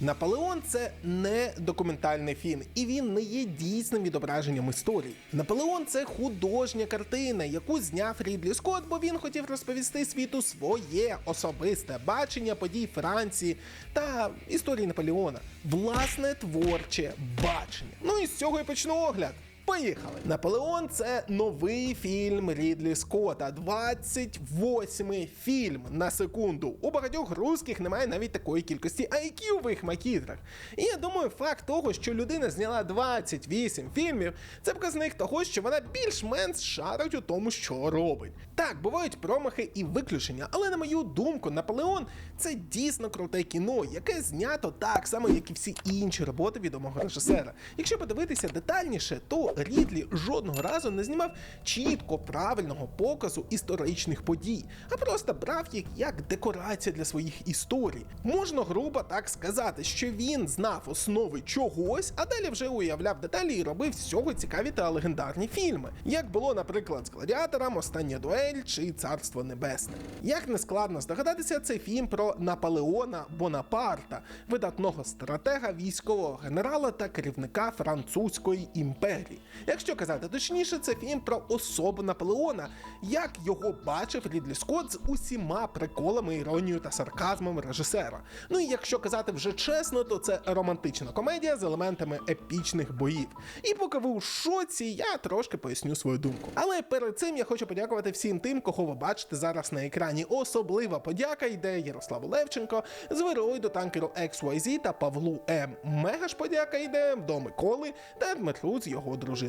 Наполеон це не документальний фільм, і він не є дійсним відображенням історії. Наполеон це художня картина, яку зняв Рідлі Скотт, бо він хотів розповісти світу своє особисте бачення подій Франції та історії Наполеона. Власне творче бачення. Ну і з цього і почну огляд. Поїхали! Наполеон це новий фільм Рідлі Скотта. 28-й фільм на секунду. У багатьох русських немає навіть такої кількості IQ в їх макітрах. І я думаю, факт того, що людина зняла 28 фільмів, це показник того, що вона більш-менш шарить у тому, що робить. Так, бувають промахи і виключення, але на мою думку, Наполеон це дійсно круте кіно, яке знято так само, як і всі інші роботи відомого режисера. Якщо подивитися детальніше, то Рідлі жодного разу не знімав чітко правильного показу історичних подій, а просто брав їх як декорація для своїх історій. Можна грубо так сказати, що він знав основи чогось, а далі вже уявляв деталі і робив з цього цікаві та легендарні фільми, як було, наприклад, з Гладіатором, Остання дуель чи Царство Небесне. Як не складно здогадатися, це фільм про Наполеона Бонапарта, видатного стратега, військового генерала та керівника французької імперії. Якщо казати точніше, це фільм про особу Наполеона, як його бачив Рідлі Скотт з усіма приколами, іронією та сарказмом режисера. Ну і якщо казати вже чесно, то це романтична комедія з елементами епічних боїв. І поки ви у шоці, я трошки поясню свою думку. Але перед цим я хочу подякувати всім тим, кого ви бачите зараз на екрані. Особлива подяка йде Ярославу Левченко, Звирой до танкеру XYZ та Павлу М. Мега ж подяка йде до Миколи та Дмитру з його дружиною.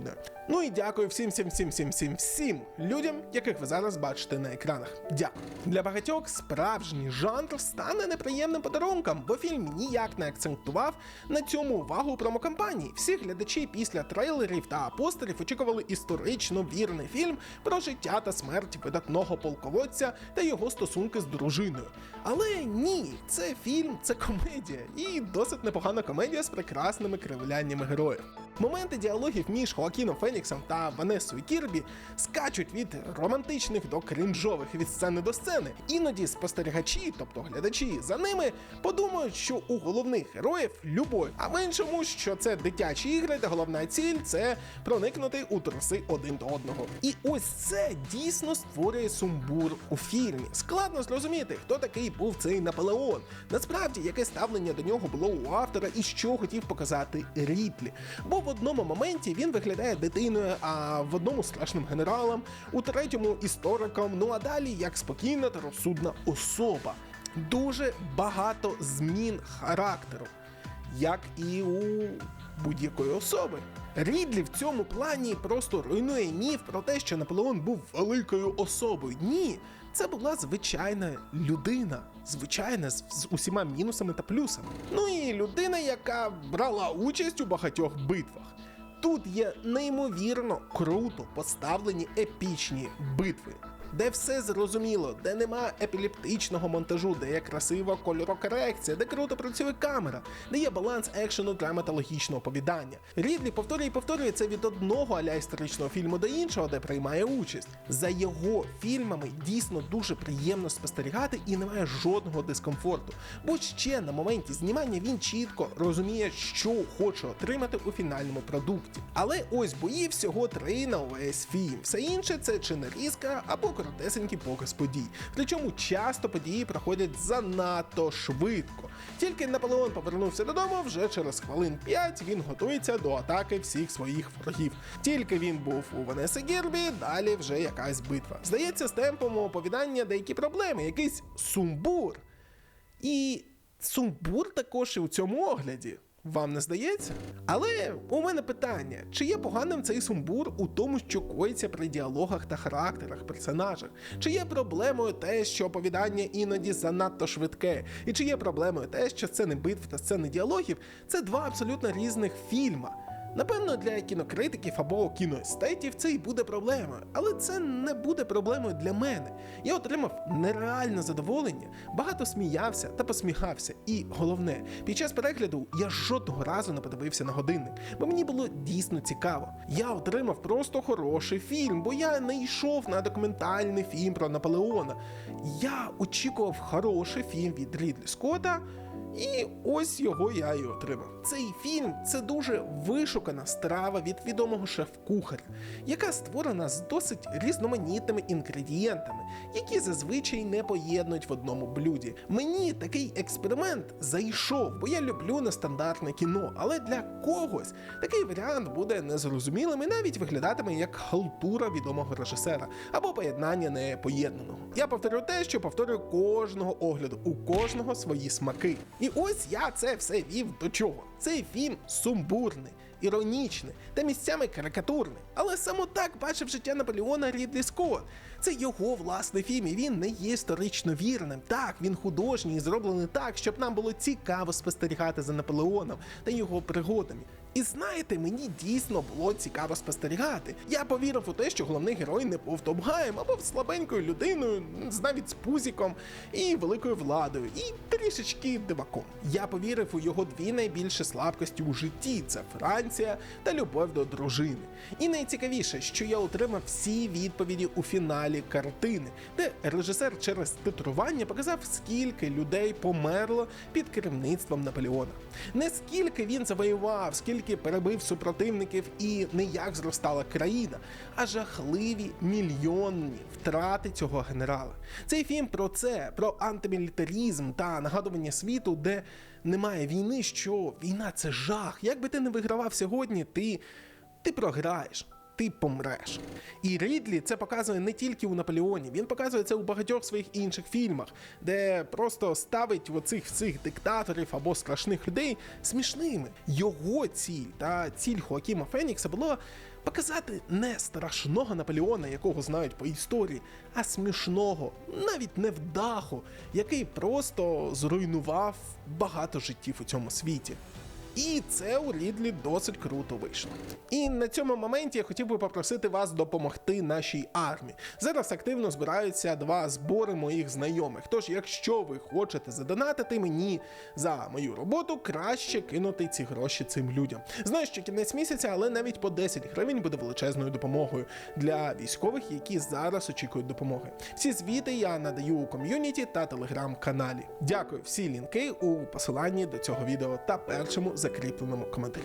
Ну і дякую всім, всім, всім, всім, всім, всім людям, яких ви зараз бачите на екранах. Дякую. Для багатьох справжній жанр стане неприємним подарунком, бо фільм ніяк не акцентував на цьому увагу промокампанії. Всі глядачі після трейлерів та постерів очікували історично вірний фільм про життя та смерть видатного полководця та його стосунки з дружиною. Але ні, це фільм, це комедія, і досить непогана комедія з прекрасними кривляннями героїв. Моменти діалогів між Хоакіном Феніксом та Ванесою Кірбі скачуть від романтичних до крінжових від сцени до сцени. Іноді спостерігачі, тобто глядачі за ними, подумають, що у головних героїв любов, а в іншому, що це дитячі ігри, та головна ціль це проникнути у труси один до одного. І ось це дійсно створює сумбур у фільмі. Складно зрозуміти, хто такий був цей Наполеон. Насправді, яке ставлення до нього було у автора і що хотів показати Ріплі. Бо в одному моменті він виглядає дитиною, а в одному страшним генералом, у третьому істориком, ну а далі як спокійна та розсудна особа. Дуже багато змін характеру, як і у будь-якої особи. Рідлі в цьому плані просто руйнує міф про те, що Наполеон був великою особою. Ні, це була звичайна людина, звичайна з, з усіма мінусами та плюсами. Ну і людина, яка брала участь у багатьох битвах. Тут є неймовірно круто поставлені епічні битви. Де все зрозуміло, де нема епілептичного монтажу, де є красива кольорокорекція, де круто працює камера, де є баланс екшену та металогічного оповідання. Рідлі повторює і повторює це від одного аля історичного фільму до іншого, де приймає участь. За його фільмами дійсно дуже приємно спостерігати і немає жодного дискомфорту. Бо ще на моменті знімання він чітко розуміє, що хоче отримати у фінальному продукті. Але ось бої всього три на увесь фільм. Все інше це чи нарізка або коротесенький показ подій. Причому часто події проходять занадто швидко. Тільки Наполеон повернувся додому, вже через хвилин 5 він готується до атаки всіх своїх ворогів. Тільки він був у Ванеси Гербі, далі вже якась битва. Здається, з темпом оповідання деякі проблеми, якийсь сумбур. І сумбур також і у цьому огляді. Вам не здається? Але у мене питання: чи є поганим цей сумбур у тому, що коїться при діалогах та характерах персонажа? Чи є проблемою те, що оповідання іноді занадто швидке? І чи є проблемою те, що сцени битв та сцени діалогів це два абсолютно різних фільма? Напевно, для кінокритиків або кіноестетів це і буде проблемою, але це не буде проблемою для мене. Я отримав нереальне задоволення, багато сміявся та посміхався. І головне, під час перегляду я жодного разу не подивився на годинник, бо мені було дійсно цікаво. Я отримав просто хороший фільм, бо я не йшов на документальний фільм про Наполеона. Я очікував хороший фільм від Рідлі Скотта. І ось його я і отримав. Цей фільм це дуже вишукана страва від відомого шеф-кухаря, яка створена з досить різноманітними інгредієнтами, які зазвичай не поєднують в одному блюді. Мені такий експеримент зайшов, бо я люблю нестандартне кіно, але для когось такий варіант буде незрозумілим і навіть виглядатиме як халтура відомого режисера або поєднання непоєднаного. Я повторю те, що повторюю кожного огляду, у кожного свої смаки. І ось я це все вів до чого. Цей фільм сумбурний. Іронічний та місцями карикатурний, але саме так бачив життя Наполеона Рідлі Скотт. Це його власний фільм, і він не є історично вірним. Так, він художній і зроблений так, щоб нам було цікаво спостерігати за Наполеоном та його пригодами. І знаєте, мені дійсно було цікаво спостерігати. Я повірив у те, що головний герой не був топгаєм, а був слабенькою людиною, навіть з пузіком і великою владою, і трішечки диваком. Я повірив у його дві найбільші слабкості у житті: це Франція та любов до дружини. І найцікавіше, що я отримав всі відповіді у фіналі картини, де режисер через титрування показав, скільки людей померло під керівництвом Наполеона. Не скільки він завоював, скільки перебив супротивників і не як зростала країна, а жахливі мільйонні втрати цього генерала. Цей фільм про це, про антимілітарізм та нагадування світу, де немає війни, що війна це жах. Як би ти не вигравав сьогодні, ти, ти програєш. Ти помреш. І Рідлі це показує не тільки у Наполеоні, він показує це у багатьох своїх інших фільмах, де просто ставить оцих всіх диктаторів або страшних людей смішними. Його ціль та ціль Хоакіма Фенікса було показати не страшного Наполеона, якого знають по історії, а смішного, навіть невдаху, який просто зруйнував багато життів у цьому світі. І це у Рідлі досить круто вийшло. І на цьому моменті я хотів би попросити вас допомогти нашій армії. Зараз активно збираються два збори моїх знайомих. Тож, якщо ви хочете задонатити мені за мою роботу, краще кинути ці гроші цим людям. Знаю, що кінець місяця, але навіть по 10 гривень буде величезною допомогою для військових, які зараз очікують допомоги. Всі звіти я надаю у ком'юніті та телеграм-каналі. Дякую всі лінки у посиланні до цього відео та першому закріпленому коментарі.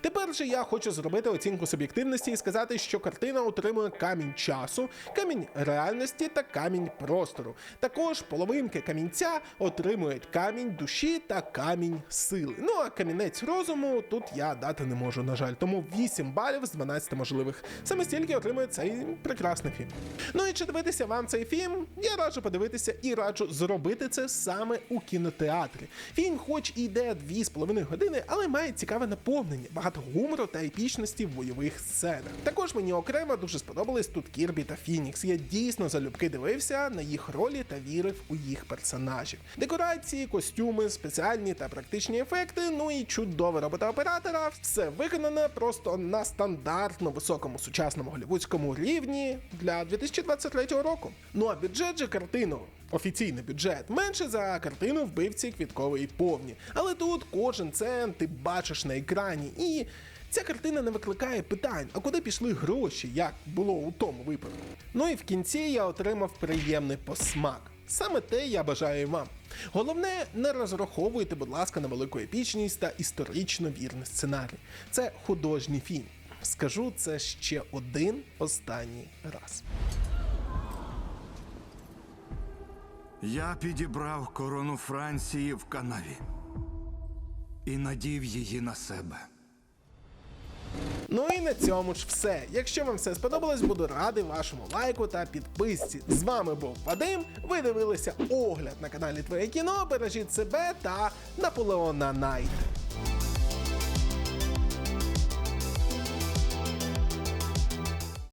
Тепер же я хочу зробити оцінку суб'єктивності і сказати, що картина отримує камінь часу, камінь реальності та камінь простору. Також половинки камінця отримують камінь душі та камінь сили. Ну а камінець розуму тут я дати не можу, на жаль. Тому 8 балів з 12 можливих. Саме стільки отримує цей прекрасний фільм. Ну і чи дивитися вам цей фільм? Я раджу подивитися і раджу зробити це саме у кінотеатрі. Фільм, хоч і йде 2,5 години, але має цікаве наповнення, багато гумору та епічності в бойових сценах. Також мені окремо дуже сподобались тут Кірбі та Фінікс. Я дійсно залюбки дивився на їх ролі та вірив у їх персонажів. Декорації, костюми, спеціальні та практичні ефекти, ну і чудова робота оператора. Все виконано просто на стандартно високому сучасному голівудському рівні для 2023 року. Ну а бюджет же картину Офіційний бюджет менше за картину вбивці квіткової повні. Але тут кожен цент ти бачиш на екрані, і ця картина не викликає питань, а куди пішли гроші, як було у тому випадку. Ну і в кінці я отримав приємний посмак. Саме те я бажаю вам. Головне, не розраховуйте, будь ласка, на велику епічність та історично вірний сценарій. Це художній фільм. Скажу це ще один останній раз. Я підібрав корону Франції в канаві і надів її на себе. Ну і на цьому ж все. Якщо вам все сподобалось, буду радий вашому лайку та підписці. З вами був Вадим. Ви дивилися огляд на каналі Твоє кіно. Бережіть себе та Наполеона Найт.